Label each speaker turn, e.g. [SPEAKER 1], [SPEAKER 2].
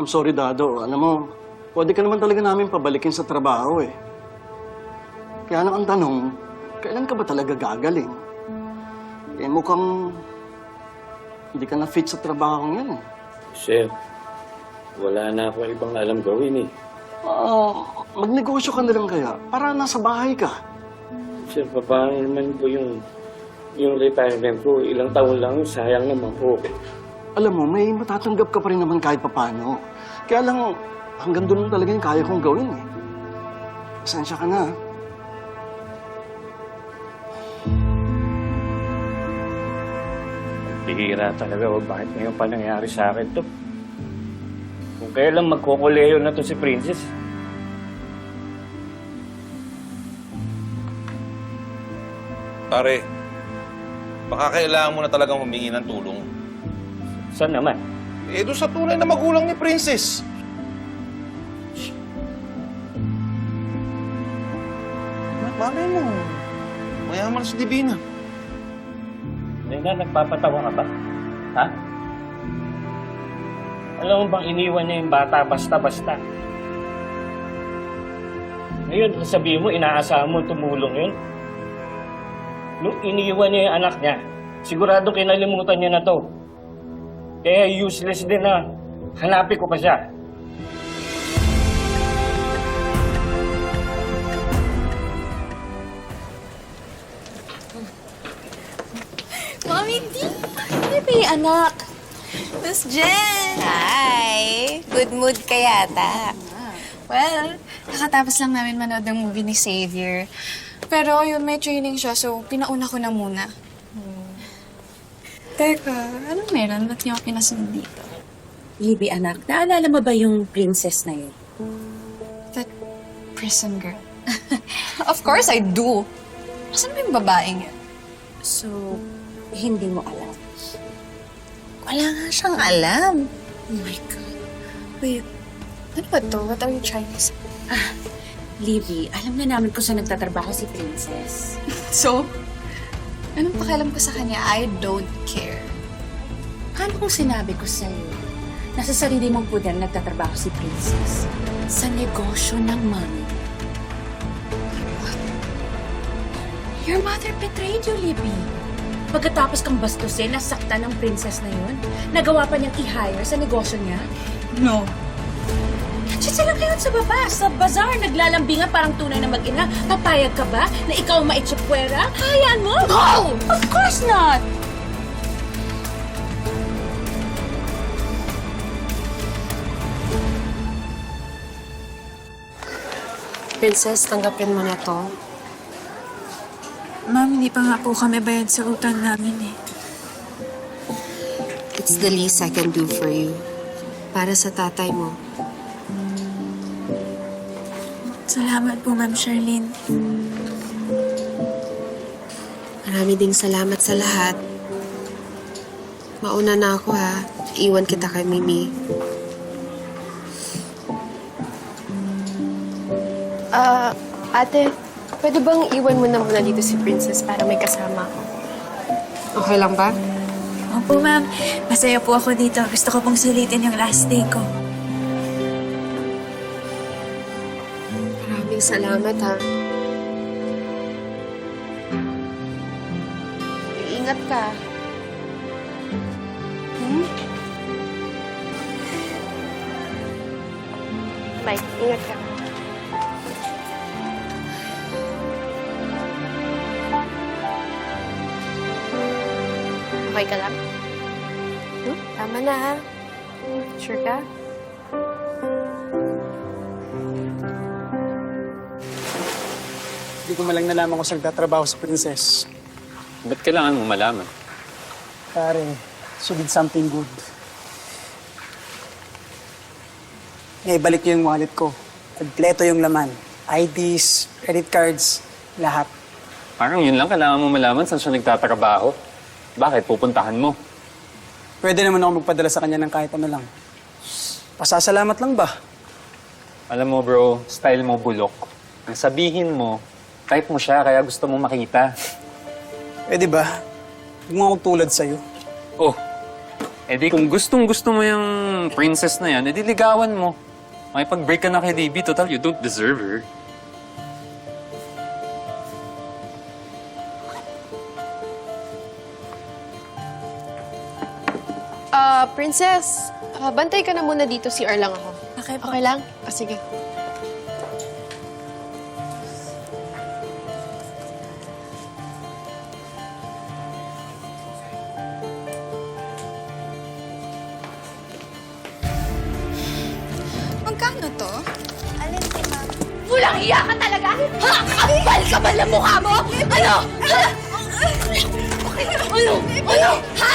[SPEAKER 1] I'm sorry, Dado. Alam mo, pwede ka naman talaga namin pabalikin sa trabaho eh. Kaya lang ang tanong, kailan ka ba talaga gagaling? Eh mukhang hindi ka na fit sa trabaho yan eh.
[SPEAKER 2] Sir, wala na akong ibang alam gawin eh.
[SPEAKER 1] Ah, magnegosyo ka na lang kaya para nasa bahay ka.
[SPEAKER 2] Sir, paano naman po yung yung retirement ko? Ilang taon lang, sayang naman po.
[SPEAKER 1] Alam mo, may matatanggap ka pa rin naman kahit papano. Kaya lang, hanggang doon lang talaga yung kaya kong gawin eh. Pasensya ka na.
[SPEAKER 2] Bihira talaga, wag bakit ngayon pa nangyari sa akin to? Kung kailan magkukuleyo na to si Princess,
[SPEAKER 3] Pare, baka kailangan mo na talagang humingi ng tulong.
[SPEAKER 2] Saan naman?
[SPEAKER 3] Eh, doon sa tunay na magulang ni Princess. Ma- Malay mo, mayaman si Divina.
[SPEAKER 2] Nena, nagpapatawa ka ba? Ha? Alam mo bang iniwan niya yung bata basta-basta? Ngayon, sabihin mo, inaasahan mo tumulong yun? Nung iniwan niya yung anak niya, sigurado kinalimutan niya na to. Kaya useless din na hanapin ko pa siya.
[SPEAKER 4] Mami D! Ano ba yung anak? Miss Jen!
[SPEAKER 5] Hi! Good mood ka yata.
[SPEAKER 4] Well, kakatapos lang namin manood ng movie ni Xavier. Pero yun, may training siya, so pinauna ko na muna. Teka, anong meron? Ba't niyo ako pinasunod dito?
[SPEAKER 5] Libby, anak, naalala mo ba yung princess na yun?
[SPEAKER 4] That prison girl. of course I do. Asan ba yung babaeng yun?
[SPEAKER 5] So, hindi mo alam. Wala nga siyang alam. Oh my God.
[SPEAKER 4] Wait, ano ba to? What are you trying to say?
[SPEAKER 5] Libby, alam na namin kung saan nagtatrabaho si Princess.
[SPEAKER 4] So, anong pakialam ko sa kanya? I don't care.
[SPEAKER 5] Paano kung sinabi ko sa'yo, nasa sarili mong puder nagtatrabaho si Princess sa negosyo ng mami? Your mother betrayed you, Libby. Pagkatapos kang bastusin, nasaktan ng princess na yun, nagawa pa niyang i-hire sa negosyo niya.
[SPEAKER 4] No.
[SPEAKER 5] Diyan sila ngayon sa baba, sa bazaar, naglalambingan parang tunay na mag-ina. Papayag ka ba na ikaw maitsupwera? Hayaan mo? No! Of course not!
[SPEAKER 6] Princess, tanggapin mo na to.
[SPEAKER 4] Ma'am, hindi pa nga po kami bayad sa utang namin eh.
[SPEAKER 6] It's the least I can do for you. Para sa tatay mo.
[SPEAKER 4] Salamat po, Ma'am Charlene.
[SPEAKER 6] Marami ding salamat sa lahat. Mauna na ako ha. Iwan kita kay Mimi.
[SPEAKER 7] Ah, ate, pwede bang iwan mo na muna dito si Princess para may kasama ako?
[SPEAKER 6] Okay lang ba?
[SPEAKER 4] Opo, Ma'am. Masaya po ako dito. Gusto ko pong sulitin yung last day ko.
[SPEAKER 6] Maraming salamat ha.
[SPEAKER 7] Ingat ka. Hmm? Bye. Ingat ka. Okay ka lang? Hmm? Tama na ha. Sure ka?
[SPEAKER 8] Hindi ko malang nalaman kung saan nagtatrabaho sa princess.
[SPEAKER 2] Ba't kailangan mo malaman?
[SPEAKER 8] Pare, she did something good. Ngayon, balik niyo yung wallet ko. Kompleto yung laman. IDs, credit cards, lahat.
[SPEAKER 9] Parang yun lang, kailangan mo malaman saan siya nagtatrabaho. Bakit? Pupuntahan mo.
[SPEAKER 8] Pwede naman ako magpadala sa kanya ng kahit ano lang. Pasasalamat lang ba?
[SPEAKER 9] Alam mo bro, style mo bulok. Ang sabihin mo, type mo siya kaya gusto mo makita.
[SPEAKER 8] Pwede ba? Huwag mo akong tulad sa'yo.
[SPEAKER 9] Oh, Eh di kung gustong gusto mo yung princess na yan, edi ligawan mo. Makipag-break ka na kay Libby, total you don't deserve her.
[SPEAKER 7] Ah, princess, ah, bantay ka na muna dito. Si lang ako.
[SPEAKER 5] Okay po.
[SPEAKER 7] Okay lang? Ah, sige.
[SPEAKER 4] Magkano to?
[SPEAKER 5] Walang iya ka talaga? Ha? Kapal ka ba ng mukha mo? Ano? Ha? Ano? Ano? Ha?